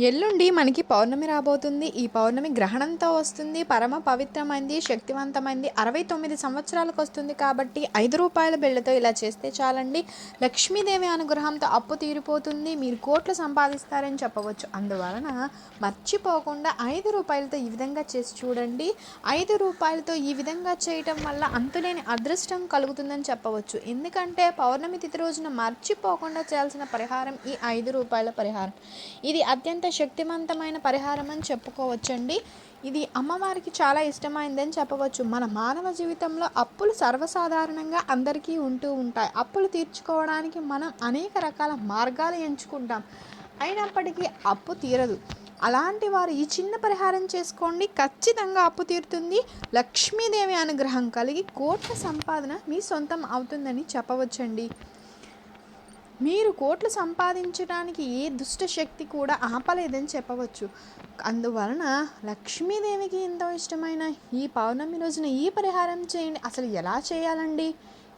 ఎల్లుండి మనకి పౌర్ణమి రాబోతుంది. ఈ పౌర్ణమి గ్రహణంతో వస్తుంది. పరమ పవిత్రమైంది శక్తివంతమైంది. అరవై తొమ్మిది సంవత్సరాలకు వస్తుంది కాబట్టి ఐదు రూపాయల బిళ్ళతో ఇలా చేస్తే చాలండి. లక్ష్మీదేవి అనుగ్రహంతో అప్పు తీరిపోతుంది. మీరు కోట్లు సంపాదిస్తారని చెప్పవచ్చు. అందువలన మర్చిపోకుండా ఐదు రూపాయలతో ఈ విధంగా చేసి చూడండి. ఐదు రూపాయలతో ఈ విధంగా చేయటం వల్ల అంతులేని అదృష్టం కలుగుతుందని చెప్పవచ్చు. ఎందుకంటే పౌర్ణమి తిథి రోజున మర్చిపోకుండా చేయాల్సిన పరిహారం ఈ ఐదు రూపాయల పరిహారం. ఇది అత్యంత శక్తివంతమైన పరిహారం అని చెప్పుకోవచ్చండి. ఇది అమ్మవారికి చాలా ఇష్టమైందని చెప్పవచ్చు. మన మానవ జీవితంలో అప్పులు సర్వసాధారణంగా అందరికీ ఉంటూ ఉంటాయి. అప్పులు తీర్చుకోవడానికి మనం అనేక రకాల మార్గాలు ఎంచుకుంటాం. అయినప్పటికీ అప్పు తీరదు. అలాంటి వారు ఈ చిన్న పరిహారం చేసుకోండి. ఖచ్చితంగా అప్పు తీరుతుంది. లక్ష్మీదేవి అనుగ్రహం కలిగి కోట్ల సంపాదన మీ సొంతం అవుతుందని చెప్పవచ్చండి. మీరు కోట్లు సంపాదించడానికి ఏ దుష్ట శక్తి కూడా ఆపలేదని చెప్పవచ్చు. అందువలన లక్ష్మీదేవికి ఎంతో ఇష్టమైన ఈ పౌర్ణమి రోజున ఈ పరిహారం చేయండి. అసలు ఎలా చేయాలండి?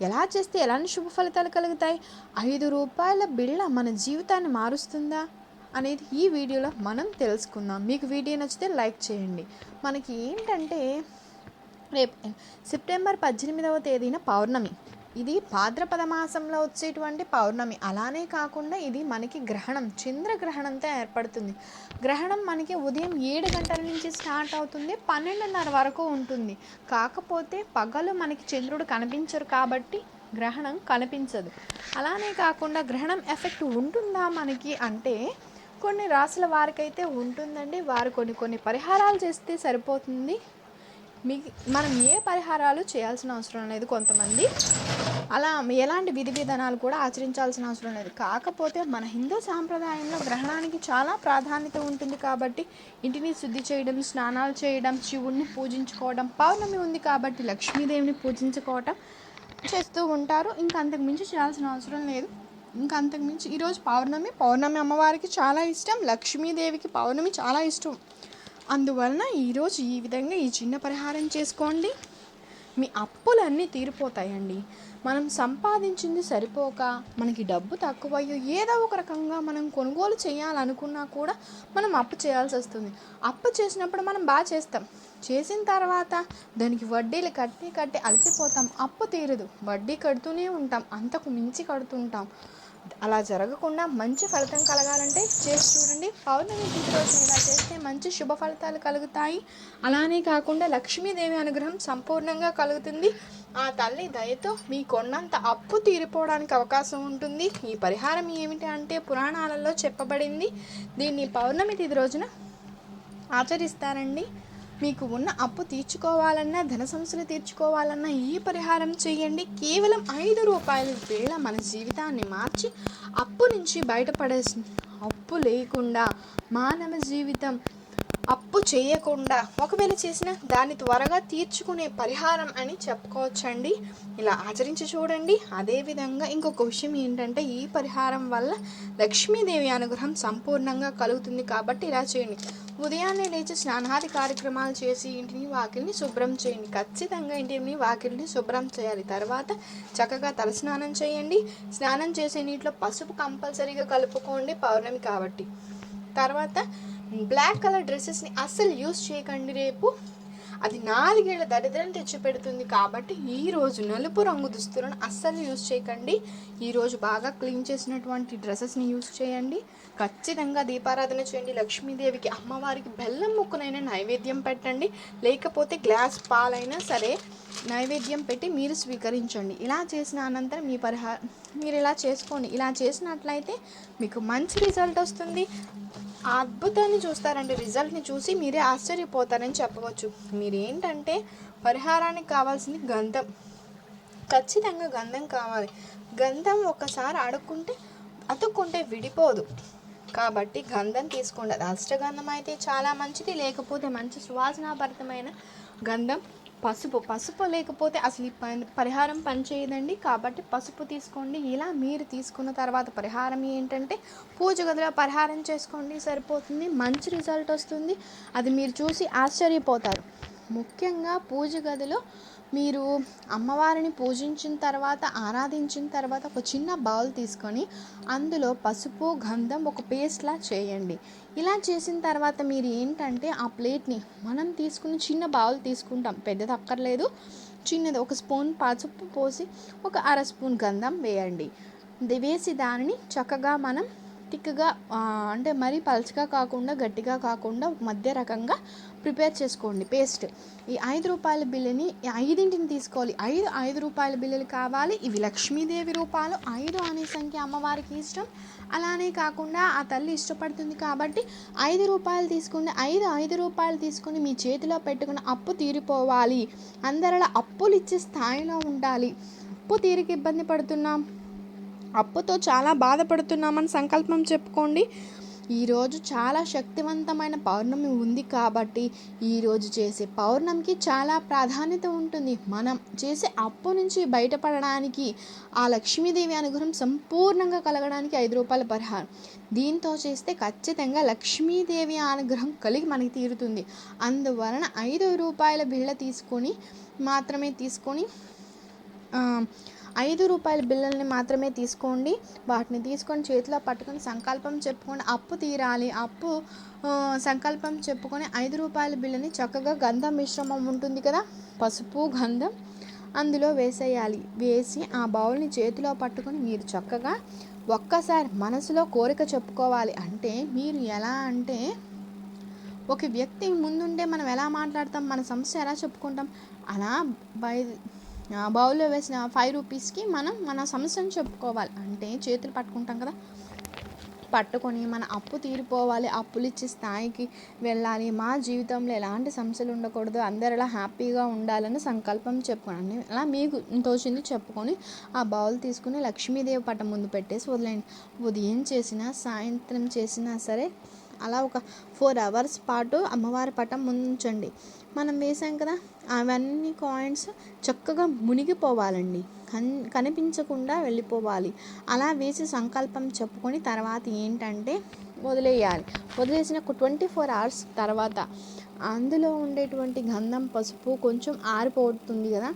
ఎలా చేస్తే ఎలాంటి శుభ ఫలితాలు కలుగుతాయి? ఐదు రూపాయల బిళ్ళ మన జీవితాన్ని మారుస్తుందా? అనేది ఈ వీడియోలో మనం తెలుసుకుందాం. మీకు వీడియో నచ్చితే లైక్ చేయండి. మనకి ఏంటంటే రేపు సెప్టెంబర్ పద్దెనిమిదవ తేదీన పౌర్ణమి. ఇది భాద్రపద మాసంలో వచ్చేటువంటి పౌర్ణమి. అలానే కాకుండా ఇది మనకి గ్రహణం చంద్రగ్రహణంతో ఏర్పడుతుంది. గ్రహణం మనకి ఉదయం ఏడు గంటల నుంచి స్టార్ట్ అవుతుంది పన్నెండున్నర వరకు ఉంటుంది. కాకపోతే పగలు మనకి చంద్రుడు కనిపించరు కాబట్టి గ్రహణం కనిపించదు. అలానే కాకుండా గ్రహణం ఎఫెక్ట్ ఉంటుందా మనకి అంటే కొన్ని రాసుల వారికైతే ఉంటుందండి. వారు కొన్ని కొన్ని పరిహారాలు చేస్తే సరిపోతుంది. మిగి మనం ఏ పరిహారాలు చేయాల్సిన అవసరం లేదు కొంతమంది. అలా ఎలాంటి విధి విధానాలు కూడా ఆచరించాల్సిన అవసరం లేదు. కాకపోతే మన హిందూ సాంప్రదాయంలో గ్రహణానికి చాలా ప్రాధాన్యత ఉంటుంది కాబట్టి ఇంటిని శుద్ధి చేయడం స్నానాలు చేయడం శివుణ్ణి పూజించుకోవడం పౌర్ణమి ఉంది కాబట్టి లక్ష్మీదేవిని పూజించుకోవటం చేస్తూ ఉంటారు. ఇంకా అంతకు మించి చేయాల్సిన అవసరం లేదు. ఇంకా అంతకుమించి ఈరోజు పౌర్ణమి పౌర్ణమి అమ్మవారికి చాలా ఇష్టం లక్ష్మీదేవికి పౌర్ణమి చాలా ఇష్టం. అందువలన ఈరోజు ఈ విధంగా ఈ చిన్న పరిహారం చేసుకోండి. మీ అప్పులన్నీ తీరిపోతాయండి. మనం సంపాదించింది సరిపోక మనకి డబ్బు తక్కువయ్యో ఏదో ఒక రకంగా మనం కొనుగోలు చేయాలనుకున్నా కూడా మనం అప్పు చేయాల్సి వస్తుంది. అప్పు చేసినప్పుడు మనం బాగా చేస్తాం. చేసిన తర్వాత దానికి వడ్డీలు కట్టి కట్టి అలసిపోతాం. అప్పు తీరదు. వడ్డీ కడుతూనే ఉంటాం. అంతకు మించి కడుతుంటాం అలా జరగకుండా మంచి ఫలితం కలగాలంటే చేసి చూడండి. పౌర్ణమి తిథి రోజున ఇలా చేస్తే మంచి శుభ ఫలితాలు కలుగుతాయి. అలానే కాకుండా లక్ష్మీదేవి అనుగ్రహం సంపూర్ణంగా కలుగుతుంది. ఆ తల్లి దయతో మీ కొన్నంత అప్పు తీరిపోవడానికి అవకాశం ఉంటుంది. ఈ పరిహారం ఏమిటి అంటే పురాణాలలో చెప్పబడింది. దీన్ని పౌర్ణమి తిథి రోజున ఆచరిస్తారండి. మీకు ఉన్న అప్పు తీర్చుకోవాలన్నా ధన సమస్యలు తీర్చుకోవాలన్నా ఈ పరిహారం చేయండి. కేవలం ఐదు రూపాయల వేళ మన జీవితాన్ని మార్చి అప్పు నుంచి బయటపడేసి అప్పు లేకుండా మానవ జీవితం అప్పు చేయకుండా ఒకవేళ చేసిన దాన్ని త్వరగా తీర్చుకునే పరిహారం అని చెప్పుకోవచ్చండి. ఇలా ఆచరించి చూడండి. అదేవిధంగా ఇంకొక విషయం ఏంటంటే ఈ పరిహారం వల్ల లక్ష్మీదేవి అనుగ్రహం సంపూర్ణంగా కలుగుతుంది కాబట్టి ఇలా చేయండి. ఉదయాన్నే లేచి స్నానాది కార్యక్రమాలు చేసి ఇంటిని వాకిల్ని శుభ్రం చేయండి. ఖచ్చితంగా ఇంటిని వాకిల్ని శుభ్రం చేయాలి. తర్వాత చక్కగా తలస్నానం చేయండి. స్నానం చేసే నీటిలో పసుపు కంపల్సరీగా కలుపుకోండి. పౌర్ణమి కాబట్టి. తర్వాత బ్లాక్ కలర్ డ్రెస్సెస్ని అస్సలు యూస్ చేయకండి రేపు. అది నాలుగేళ్ళ దరిద్రం తెచ్చిపెడుతుంది కాబట్టి ఈ రోజు నలుపు రంగు దుస్తులను అస్సలు యూజ్ చేయకండి. ఈరోజు బాగా క్లీన్ చేసినటువంటి డ్రెస్సెస్ని యూస్ చేయండి. ఖచ్చితంగా దీపారాధన చేయండి. లక్ష్మీదేవికి అమ్మవారికి బెల్లం ముక్కునైనా నైవేద్యం పెట్టండి. లేకపోతే గ్లాస్ పాలైనా సరే నైవేద్యం పెట్టి మీరు స్వీకరించండి. ఇలా చేసిన అనంతరం మీ పరిహారం మీరు ఇలా చేసుకోండి. ఇలా చేసినట్లయితే మీకు మంచి రిజల్ట్ వస్తుంది. అద్భుతాన్ని చూస్తారండి. రిజల్ట్ని చూసి మీరే ఆశ్చర్యపోతారని చెప్పవచ్చు. మీరు ఏంటంటే పరిహారానికి కావాల్సింది గంధం. ఖచ్చితంగా గంధం కావాలి. గంధం ఒకసారి అడుక్కుంటే అతుక్కుంటే విడిపోదు. కాబట్టి గంధం తీసుకోండి. అది అష్టగంధం అయితే చాలా మంచిది. లేకపోతే మంచి సువాసనాభరితమైన గంధం పసుపు పసుపు లేకపోతే అసలు ఈ పని పరిహారం పనిచేయదండి కాబట్టి పసుపు తీసుకోండి. ఇలా మీరు తీసుకున్న తర్వాత పరిహారం ఏంటంటే పూజ గదిలో పరిహారం చేసుకోండి సరిపోతుంది. మంచి రిజల్ట్ వస్తుంది. అది మీరు చూసి ఆశ్చర్యపోతారు. ముఖ్యంగా పూజ గదిలో మీరు అమ్మవారిని పూజించిన తర్వాత ఆరాధించిన తర్వాత ఒక చిన్న బౌల్ తీసుకొని అందులో పసుపు గంధం ఒక పేస్ట్లా చేయండి. ఇలా చేసిన తర్వాత మీరు ఏంటంటే ఆ ప్లేట్ని మనం తీసుకుని చిన్న బౌల్ తీసుకుంటాం. పెద్దది అక్కర్లేదు. చిన్నది ఒక స్పూన్ పసుపు పోసి ఒక అర స్పూన్ గంధం వేయండి. వేసి దానిని చక్కగా మనం థిక్గా అంటే మరీ పలచగా కాకుండా గట్టిగా కాకుండా మధ్య రకంగా ప్రిపేర్ చేసుకోండి. పేస్ట్. ఈ ఐదు రూపాయల బిల్లుని ఐదింటిని తీసుకోవాలి. ఐదు ఐదు రూపాయల బిల్లులు కావాలి. ఇవి లక్ష్మీదేవి రూపాలు. ఐదు అనే సంఖ్య అమ్మవారికి ఇష్టం. అలానే కాకుండా ఆ తల్లి ఇష్టపడుతుంది కాబట్టి ఐదు రూపాయలు తీసుకుని ఐదు ఐదు రూపాయలు తీసుకుని మీ చేతిలో పెట్టుకుని అప్పు తీరిపోవాలి. అందరిలా అప్పులు ఇచ్చే స్థాయిలో ఉండాలి. అప్పు తీరికి ఇబ్బంది పడుతున్నాం. అప్పుతో చాలా బాధపడుతున్నామని సంకల్పం చెప్పుకోండి. ఈరోజు చాలా శక్తివంతమైన పౌర్ణమి ఉంది కాబట్టి ఈరోజు చేసే పౌర్ణమికి చాలా ప్రాధాన్యత ఉంటుంది. మనం చేసే అప్పు నుంచి బయటపడడానికి ఆ లక్ష్మీదేవి అనుగ్రహం సంపూర్ణంగా కలగడానికి ఐదు రూపాయల పరిహారం. దీంతో చేస్తే ఖచ్చితంగా లక్ష్మీదేవి అనుగ్రహం కలిగి మనకి తీరుతుంది. అందువలన ఐదు రూపాయల బిళ్ళ తీసుకొని మాత్రమే తీసుకొని ఐదు రూపాయల బిల్లల్ని మాత్రమే తీసుకోండి. వాటిని తీసుకొని చేతిలో పట్టుకొని సంకల్పం చెప్పుకొని అప్పు తీరాలి. అప్పు సంకల్పం చెప్పుకొని ఐదు రూపాయల బిల్లని చక్కగా గంధం మిశ్రమం ఉంటుంది కదా పసుపు గంధం అందులో వేసేయాలి. వేసి ఆ బౌల్ని చేతిలో పట్టుకొని మీరు చక్కగా ఒక్కసారి మనసులో కోరిక చెప్పుకోవాలి. అంటే మీరు ఎలా అంటే ఒక వ్యక్తి ముందుంటే మనం ఎలా మాట్లాడతాం? మన సమస్య ఎలా చెప్పుకుంటాం? అలా బై బౌల్లో వేసిన ఫైవ్ రూపీస్కి మనం మన సమస్యను చెప్పుకోవాలి. అంటే చేతులు పట్టుకుంటాం కదా. పట్టుకొని మన అప్పు తీరిపోవాలి. అప్పులు ఇచ్చే స్థాయికి వెళ్ళాలి. మా జీవితంలో ఎలాంటి సమస్యలు ఉండకూడదు. అందరిలా హ్యాపీగా ఉండాలని సంకల్పం చెప్పుకోండి. అలా మీకు తోచింది చెప్పుకొని ఆ బౌల్ తీసుకుని లక్ష్మీదేవి పటం ముందు పెట్టేసి వదిలేయండి. ఉదయం చేసినా సాయంత్రం చేసినా సరే అలా ఒక ఫోర్ అవర్స్ పాటు అమ్మవారి పటం ముందుంచండి మనం వేసాం కదా అవన్నీ కాయిన్స్ చక్కగా మునిగిపోవాలండి. కన్ కనిపించకుండా వెళ్ళిపోవాలి. అలా వేసి సంకల్పం చెప్పుకొని తర్వాత ఏంటంటే వదిలేయాలి. వదిలేసిన ఒక ట్వంటీ ఫోర్ అవర్స్ తర్వాత అందులో ఉండేటువంటి గంధం పసుపు కొంచెం ఆరిపోతుంది కదా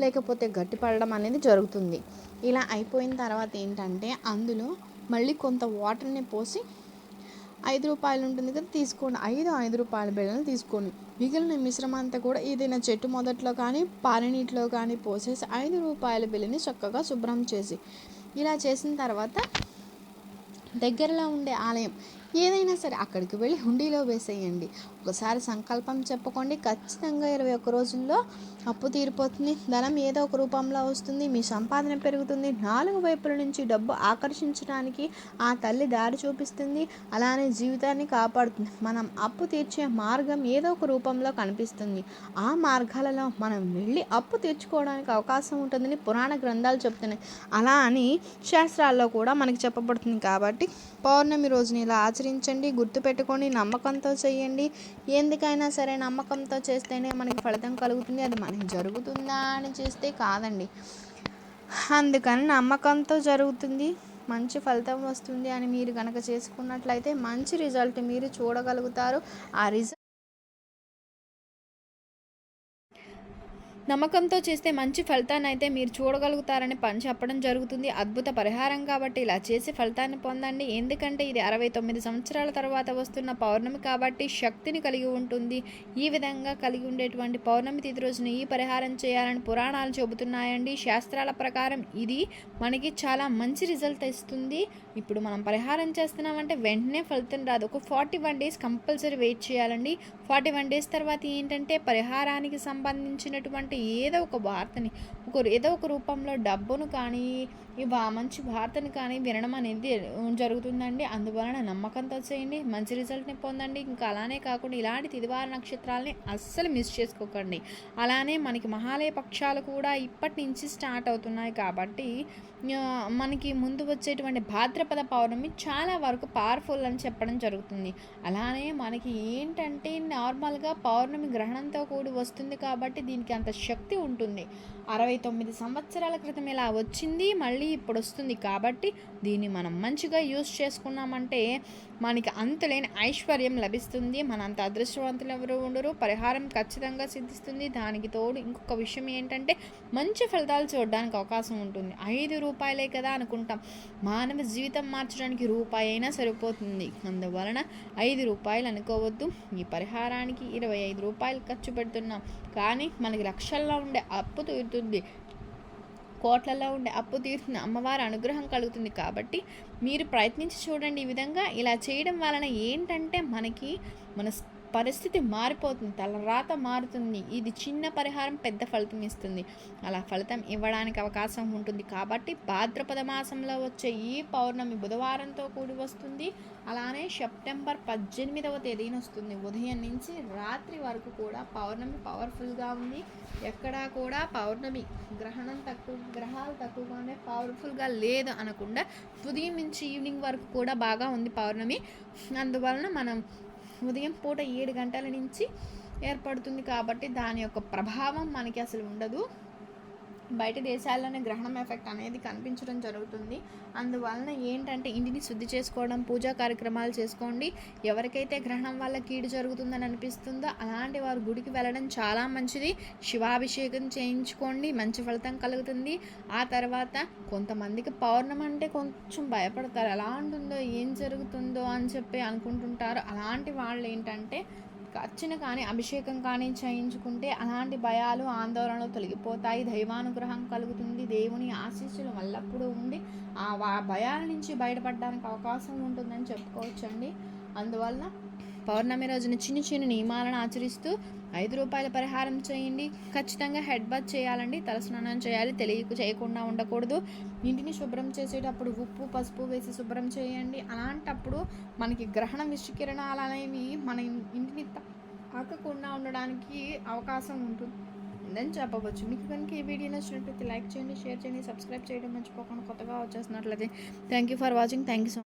లేకపోతే గట్టిపడడం అనేది జరుగుతుంది. ఇలా అయిపోయిన తర్వాత ఏంటంటే అందులో మళ్ళీ కొంత వాటర్ని పోసి ఐదు రూపాయలు ఉంటుంది కదా తీసుకోండి. ఐదు ఐదు రూపాయల బిళ్ళలు తీసుకోండి. మిగిలిన మిశ్రమం అంతా కూడా ఏదైనా చెట్టు మొదట్లో కానీ పారనీటిలో కానీ పోసేసి ఐదు రూపాయల బిళ్ళని చక్కగా శుభ్రం చేసి ఇలా చేసిన తర్వాత దగ్గరలో ఉండే ఆలయం ఏదైనా సరే అక్కడికి వెళ్ళి హుండీలో వేసేయండి. ఒకసారి సంకల్పం చెప్పుకోండి. ఖచ్చితంగా ఇరవై ఒక్క రోజుల్లో అప్పు తీరిపోతుంది. ధనం ఏదో ఒక రూపంలో వస్తుంది. మీ సంపాదన పెరుగుతుంది. నాలుగు వైపుల నుంచి డబ్బు ఆకర్షించడానికి ఆ తల్లి దారి చూపిస్తుంది. అలానే జీవితాన్ని కాపాడుతుంది. మనం అప్పు తీర్చే మార్గం ఏదో ఒక రూపంలో కనిపిస్తుంది. ఆ మార్గాలలో మనం వెళ్ళి అప్పు తీర్చుకోవడానికి అవకాశం ఉంటుందని పురాణ గ్రంథాలు చెప్తున్నాయి. అలా అని శాస్త్రాల్లో కూడా మనకి చెప్పబడుతుంది. కాబట్టి పౌర్ణమి రోజుని ఇలా ఆచరించండి. గుర్తుపెట్టుకోండి. నమ్మకంతో చేయండి. ఎందుకైనా సరే నమ్మకంతో చేస్తేనే మనకి ఫలితం కలుగుతుంది అది మనకి జరుగుతుందా అని చేస్తే కాదండి. అందుకని నమ్మకంతో జరుగుతుంది మంచి ఫలితం వస్తుంది అని మీరు కనుక చేసుకున్నట్లయితే మంచి రిజల్ట్ మీరు చూడగలుగుతారు. ఆ రిజల్ట్ నమ్మకంతో చేస్తే మంచి ఫలితాన్ని అయితే మీరు చూడగలుగుతారని పని చెప్పడం జరుగుతుంది. అద్భుత పరిహారం కాబట్టి ఇలా చేసి ఫలితాన్ని పొందండి. ఎందుకంటే ఇది అరవై తొమ్మిది సంవత్సరాల తర్వాత వస్తున్న పౌర్ణమి కాబట్టి శక్తిని కలిగి ఉంటుంది. ఈ విధంగా కలిగి ఉండేటువంటి పౌర్ణమి తిథి రోజున ఈ పరిహారం చేయాలని పురాణాలు చెబుతున్నాయండి. శాస్త్రాల ప్రకారం ఇది మనకి చాలా మంచి రిజల్ట్ ఇస్తుంది. ఇప్పుడు మనం పరిహారం చేస్తున్నామంటే వెంటనే ఫలితం రాదు. ఒక forty one days compulsory wait చేయాలండి. ఫార్టీ వన్ డేస్ తర్వాత ఏంటంటే పరిహారానికి సంబంధించినటువంటి ఏదో ఒక వార్తని ఒక ఏదో ఒక రూపంలో డబ్బును కానీ ఇవా మంచి వార్తను కానీ వినడం అనేది జరుగుతుందండి. అందువలన నమ్మకంతో చేయండి మంచి రిజల్ట్ని పొందండి. ఇంకా అలానే కాకుండా ఇలాంటి తిదివార నక్షత్రాలని అస్సలు మిస్ చేసుకోకండి. అలానే మనకి మహాలయ పక్షాలు కూడా ఇప్పటి నుంచి స్టార్ట్ అవుతున్నాయి కాబట్టి మనకి ముందు వచ్చేటువంటి భాద్రపద పౌర్ణమి చాలా వరకు పవర్ఫుల్ అని చెప్పడం జరుగుతుంది. అలానే మనకి ఏంటంటే నార్మల్గా పౌర్ణమి గ్రహణంతో కూడి వస్తుంది కాబట్టి దీనికి అంత శక్తి ఉంటుంది. అరవై తొమ్మిది సంవత్సరాల క్రితం ఇలా వచ్చింది మళ్ళీ మళ్ళీ ఇప్పుడు వస్తుంది కాబట్టి దీన్ని మనం మంచిగా యూస్ చేసుకున్నామంటే మనకి అంతులేని ఐశ్వర్యం లభిస్తుంది. మనంత అదృష్టవంతులు ఎవరు ఉండరు. పరిహారం ఖచ్చితంగా సిద్ధిస్తుంది. దానికి తోడు ఇంకొక విషయం ఏంటంటే మంచి ఫలితాలు చూడడానికి అవకాశం ఉంటుంది. ఐదు రూపాయలే కదా అనుకుంటాం. మానవ జీవితం మార్చడానికి రూపాయి అయినా సరిపోతుంది. అందువలన ఐదు రూపాయలు అనుకోవద్దు. ఈ పరిహారానికి ఇరవై ఐదు రూపాయలు ఖర్చు పెడుతున్నాం. కానీ మనకి లక్షల్లో ఉండే అప్పు తీరుతుంది. కోట్లలో ఉండే అప్పు తీరుతుంది అమ్మవారి అనుగ్రహం కలుగుతుంది కాబట్టి మీరు ప్రయత్నించి చూడండి ఈ విధంగా. ఇలా చేయడం వలన ఏంటంటే మనకి మన పరిస్థితి మారిపోతుంది. తలరాత మారుతుంది. ఇది చిన్న పరిహారం పెద్ద ఫలితం ఇస్తుంది. అలా ఫలితం ఇవ్వడానికి అవకాశం ఉంటుంది. కాబట్టి భాద్రపద మాసంలో వచ్చే ఈ పౌర్ణమి బుధవారంతో కూడి వస్తుంది. అలానే సెప్టెంబర్ పద్దెనిమిదవ తేదీన వస్తుంది. ఉదయం నుంచి రాత్రి వరకు కూడా పౌర్ణమి పవర్ఫుల్గా ఉంది. ఎక్కడా కూడా పౌర్ణమి గ్రహణం తక్కువ గ్రహాలు తక్కువగానే పవర్ఫుల్గా లేదు అనకుండా ఉదయం నుంచి ఈవినింగ్ వరకు కూడా బాగా ఉంది పౌర్ణమి. అందువలన మనం ఉదయం పూట ఏడు గంటల నుంచి ఏర్పడుతుంది కాబట్టి దాని యొక్క ప్రభావం మనకి అసలు ఉండదు. బయట దేశాల్లోనే గ్రహణం ఎఫెక్ట్ అనేది కనిపించడం జరుగుతుంది. అందువలన ఏంటంటే ఇంటిని శుద్ధి చేసుకోవడం పూజా కార్యక్రమాలు చేసుకోండి. ఎవరికైతే గ్రహణం వల్ల కీడు జరుగుతుందని అనిపిస్తుందో అలాంటి వారు గుడికి వెళ్ళడం చాలా మంచిది. శివాభిషేకం చేయించుకోండి మంచి ఫలితం కలుగుతుంది. ఆ తర్వాత కొంతమందికి పౌర్ణమి అంటే కొంచెం భయపడతారు. ఎలా ఉంటుందో ఏం జరుగుతుందో అని చెప్పి అనుకుంటుంటారు. అలాంటి వాళ్ళు ఏంటంటే అర్చన కానీ అభిషేకం కానీ చేయించుకుంటే అలాంటి భయాలు ఆందోళనలు తొలగిపోతాయి. దైవానుగ్రహం కలుగుతుంది. దేవుని ఆశీస్సులు ఎల్లప్పుడూ ఉండి ఆ భయాల నుంచి బయటపడడానికి అవకాశం ఉంటుందని చెప్పుకోవచ్చండి. అందువల్ల పౌర్ణమి రోజున చిన్న చిన్న నియమాలను ఆచరిస్తూ ఐదు రూపాయల పరిహారం చేయండి. ఖచ్చితంగా హెడ్ బాత్ చేయాలండి. తలస్నానం చేయాలి. తెలియ చేయకుండా ఉండకూడదు. ఇంటిని శుభ్రం చేసేటప్పుడు ఉప్పు పసుపు వేసి శుభ్రం చేయండి. అలాంటప్పుడు మనకి గ్రహణ విషకిరణాలు అనేవి మన ఇంటిని తాకకుండా ఉండడానికి అవకాశం ఉంటుంది. ఉందని చెప్పవచ్చు. మీకు కనుక ఈ వీడియో నచ్చినట్లయితే లైక్ చేయండి షేర్ చేయండి సబ్స్క్రైబ్ చేయడం మర్చిపోకుండా కొత్తగా వచ్చేసినట్లయితే thank you for watching. Thank you so